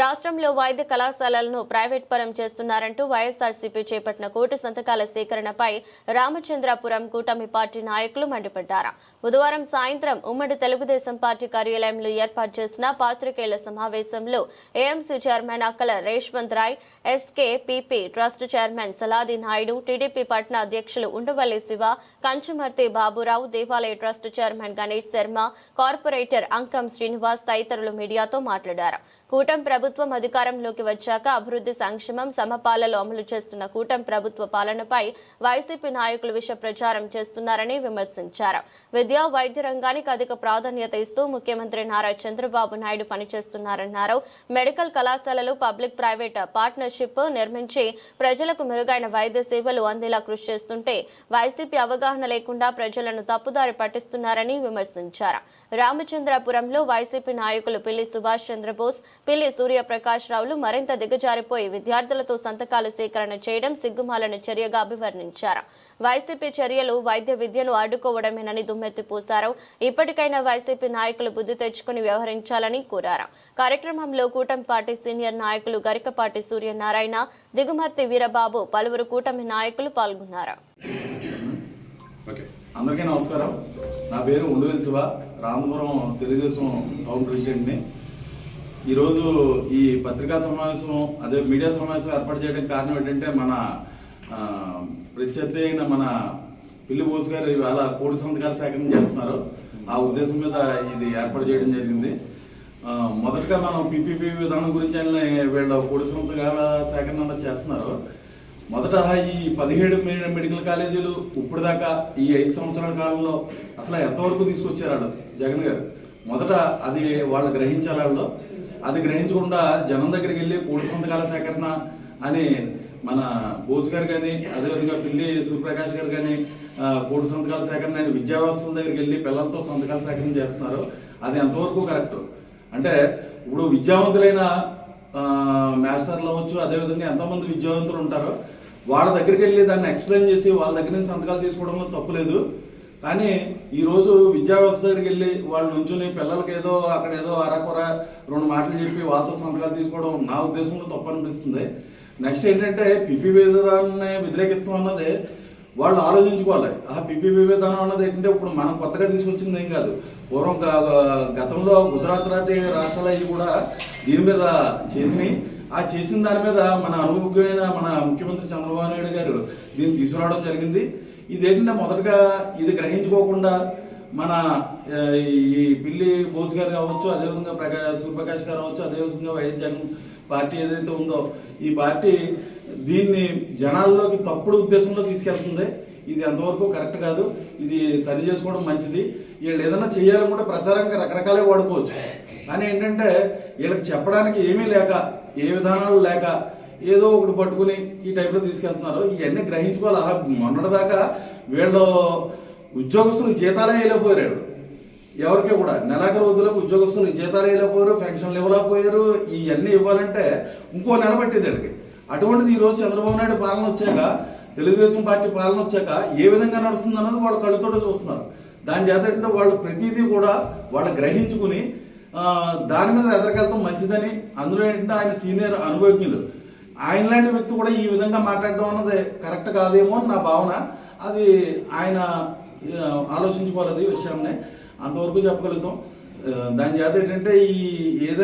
రాష్ట్రంలో వైద్య కళాశాలలను ప్రైవేట్ పరం చేస్తున్నారంటూ వైఎస్ఆర్సీపీ చేపట్టిన కోటి సంతకాల సేకరణపై రామచంద్రాపురం కూటమి పార్టీ నాయకులు మండిపడ్డారు. బుధవారం సాయంత్రం ఉమ్మడి తెలుగుదేశం పార్టీ కార్యాలయంలో ఏర్పాటు చేసిన పాత్రికేయుల సమావేశంలో AMC chairman Akkala Reshwanth Rai SK PP trust chairman Saladi Naidu TDP పట్న అధ్యక్షులు ఉండవల్లి శివ కంచుమర్తి బాబురావు దేవాలయ trust chairman Ganesh Sharma corporator Ankam Srinivas తదితరులు మీడియాతో మాట్లాడారు. కూటం ప్రభుత్వం అధికారంలోకి వచ్చాక అభివృద్ధి సంక్షేమం సమపాలలో అమలు చేస్తున్న కూటం ప్రభుత్వ పాలనపై వైసీపీ నాయకులు విష ప్రచారం చేస్తున్నారని విమర్శించారు. విద్యా వైద్య రంగానికి అధిక ప్రాధాన్యత ఇస్తూ ముఖ్యమంత్రి నారా చంద్రబాబు నాయుడు పనిచేస్తున్నారన్నారు. మెడికల్ కళాశాలలు పబ్లిక్ ప్రైవేట్ పార్ట్నర్షిప్ నిర్మించి ప్రజలకు మెరుగైన వైద్య సేవలు అందేలా కృషి చేస్తుంటే వైసీపీ అవగాహన లేకుండా ప్రజలను తప్పుదారి పట్టిస్తున్నారని విమర్శించారు. రామచంద్రపురంలో వైసీపీ నాయకులు పిల్లి సుభాష్ చంద్రబోస్ పిల్లి సూర్యప్రకాష్ రావులు మరింత దిగజారిపోయి విద్యార్థులతో సంతకాలు సేకరణ చేయడం సిగ్గుమాలను చర్యగా అభివర్ణించారు. వైసీపీ చర్యలు వైద్య విద్యను అడ్డుకోవడమేనని దుమ్మెత్తిపోశారు ఇప్పటికైనా వైసీపీ నాయకులు బుద్ధి తెచ్చుకుని వ్యవహరించాలని కోరారు. కార్యక్రమంలో కూటమి పార్టీ సీనియర్ నాయకులు గరికపాటి సూర్యనారాయణ దిగుమర్తి వీరబాబు పలువురు కూటమి నాయకులు పాల్గొన్నారు. అందరికీ నమస్కారం. నా పేరు ఉండవేల్ శివ. రామపురం తెలుగుదేశం టౌన్ ప్రెసిడెంట్ని. ఈరోజు ఈ పత్రికా సమావేశం అదే మీడియా సమావేశం ఏర్పాటు చేయడానికి కారణం ఏంటంటే మన ప్రత్యర్థి అయిన మన పిల్లి బోస్ గారు ఇవాళ కోడి సంతకాల సేకరణ చేస్తున్నారు. ఆ ఉద్దేశం మీద ఇది ఏర్పాటు చేయడం జరిగింది. మొదటగా మనం పిపిపి విధానం గురించి ఆయన వీళ్ళ కోడి సంతకాల సేకరణ అన్నది చేస్తున్నారు. మొదట ఈ పదిహేడు మెడికల్ కాలేజీలు ఇప్పుడు దాకా ఈ ఐదు సంవత్సరాల కాలంలో అసలు ఎంతవరకు తీసుకొచ్చారు వాళ్ళు? జగన్ గారు. మొదట అది వాళ్ళు గ్రహించాలి వాళ్ళు. అది గ్రహించకుండా జనం దగ్గరికి వెళ్ళి కోడి సంతకాల సేకరణ అని మన బోస్ గారు కానీ అదేవిధంగా పిల్లి సూర్యప్రకాష్ గారు కానీ ఆ, సంతకాల సేకరణ అని విద్యా వ్యవస్థల దగ్గరికి వెళ్ళి పిల్లలతో సంతకాల సేకరణ చేస్తున్నారు. అది ఎంతవరకు కరెక్ట్? అంటే ఇప్పుడు విద్యావంతులైన మాస్టర్లు అవ్వచ్చు అదేవిధంగా ఎంతోమంది విద్యావంతులు ఉంటారో. వాళ్ళ దగ్గరికి వెళ్ళి దాన్ని ఎక్స్ప్లెయిన్ చేసి వాళ్ళ దగ్గర నుంచి సంతకాలు తీసుకోవడంలో తప్పులేదు కానీ ఈరోజు రోజు విద్యా వ్యవస్థ దగ్గరికి వెళ్ళి వాళ్ళు నుంచుని పిల్లలకి ఏదో అక్కడ ఏదో అరకొర రెండు మాటలు చెప్పి వాళ్ళతో సంతకాలు తీసుకోవడం నా ఉద్దేశంలో తప్పనిపిస్తుంది. నెక్స్ట్ ఏంటంటే పిపి విధానాన్ని వ్యతిరేకిస్తాం అన్నది వాళ్ళు ఆలోచించుకోవాలి. ఆ పిపిపి విధానం అన్నది ఏంటంటే ఇప్పుడు మనం కొత్తగా తీసుకొచ్చింది ఏం కాదు. పూర్వం గతంలో గుజరాత్ రాజ్య రాష్ట్రాలు అవి కూడా దీని మీద చేసినాయి. ఆ చేసిన దాని మీద మన అనుభవమైన మన ముఖ్యమంత్రి చంద్రబాబు నాయుడు గారు దీన్ని తీసుకురావడం జరిగింది. ఇది ఏంటంటే మొదటగా ఇది గ్రహించుకోకుండా మన ఈ పిల్లి బోస్ గారు కావచ్చు అదేవిధంగా ప్రకా సూర్యప్రకాష్ గారు కావచ్చు అదేవిధంగా వైఎస్ జగన్ పార్టీ ఏదైతే ఉందో ఈ పార్టీ దీన్ని జనాల్లోకి తప్పుడు ఉద్దేశంలో తీసుకెళ్తుంది. ఇది ఎంతవరకు కరెక్ట్ కాదు. ఇది సరి చేసుకోవడం మంచిది. వీళ్ళు ఏదైనా చేయాలనుకుంటే ప్రచారంగా రకరకాలే వాడుకోవచ్చు. కానీ ఏంటంటే వీళ్ళకి చెప్పడానికి ఏమీ లేక ఏ విధానాలు లేక ఏదో ఒకటి పట్టుకుని ఈ టైప్లో తీసుకెళ్తున్నారు. ఇవన్నీ గ్రహించుకోవాలి. మొన్నటిదాకా వీళ్ళు ఉద్యోగస్తులకు జీతాలే వేయలేకపోయారు ఎవరికి కూడా నెలాఖరు వద్దులకు ఉద్యోగస్తులకు జీతాలు వేయలేకపోయారు పెన్షన్లు ఇవ్వలేకపోయారు. ఇవన్నీ ఇవ్వాలంటే ఇంకో నెల పట్టింది వీళ్ళకి. అటువంటిది ఈ రోజు చంద్రబాబు నాయుడు పాలన వచ్చాక తెలుగుదేశం పార్టీ పాలన వచ్చాక ఏ విధంగా నడుస్తుంది అన్నది వాళ్ళ కళ్ళతోటే చూస్తున్నారు. దాని చేత ఏంటంటే వాళ్ళు ప్రతిదీ కూడా వాళ్ళు గ్రహించుకుని దాని మీద ఎదరికెళ్తాం మంచిదని అందులో ఏంటంటే ఆయన సీనియర్ అనుభవజ్ఞులు. ఆయన లాంటి వ్యక్తి కూడా ఈ విధంగా మాట్లాడడం అన్నది కరెక్ట్ కాదేమో అని నా భావన. అది ఆయన ఆలోచించుకోవాలి అది విషయాన్ని. అంతవరకు చెప్పగలుగుతాం. దాని చేత ఏంటంటే ఈ ఏదైనా